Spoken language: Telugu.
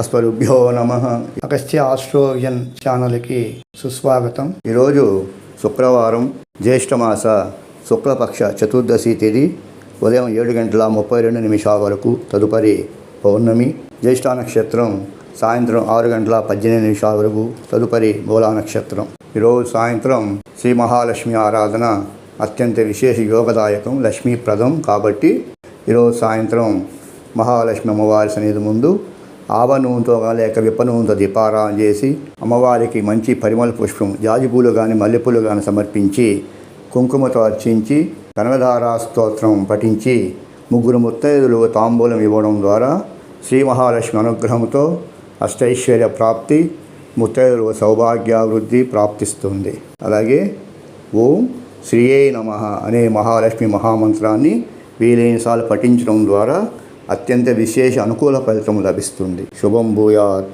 అస్మరుభ్యో నమ. అగస్త్య ఆస్ట్రోవిజన్ ఛానల్కి సుస్వాగతం. ఈరోజు శుక్రవారం జ్యేష్ఠమాస శుక్లపక్ష చతుర్దశి తేదీ ఉదయం ఏడు గంటల ముప్పై రెండు నిమిషాల వరకు తదుపరి పౌర్ణమి జ్యేష్ఠ నక్షత్రం సాయంత్రం ఆరు గంటల పద్దెనిమిది నిమిషాల వరకు తదుపరి మూలా నక్షత్రం. ఈరోజు సాయంత్రం శ్రీ మహాలక్ష్మి ఆరాధన అత్యంత విశేష యోగదాయకం లక్ష్మీప్రదం కాబట్టి ఈరోజు సాయంత్రం మహాలక్ష్మి అమ్మవారి సన్నిధి ముందు ఆవ నూనెతో లేక విప్ప నూనెతో దీపారాధన చేసి అమ్మవారికి మంచి పరిమళ పుష్పం జాజిపూలు కానీ మల్లెపూలు కానీ సమర్పించి కుంకుమతో అర్చించి కనకధారా స్తోత్రం పఠించి ముగ్గురు ముత్తైదులు తాంబూలం ఇవ్వడం ద్వారా శ్రీ మహాలక్ష్మి అనుగ్రహంతో అష్టైశ్వర్య ప్రాప్తి ముత్తైదులు సౌభాగ్యాభివృద్ధి ప్రాప్తిస్తుంది. అలాగే ఓం శ్రీయే నమ అనే మహాలక్ష్మి మహామంత్రాన్ని వీలైనసార్లు పఠించడం ద్వారా అత్యంత విశేష అనుకూల ఫలితం లభిస్తుంది. శుభం భూయాత్.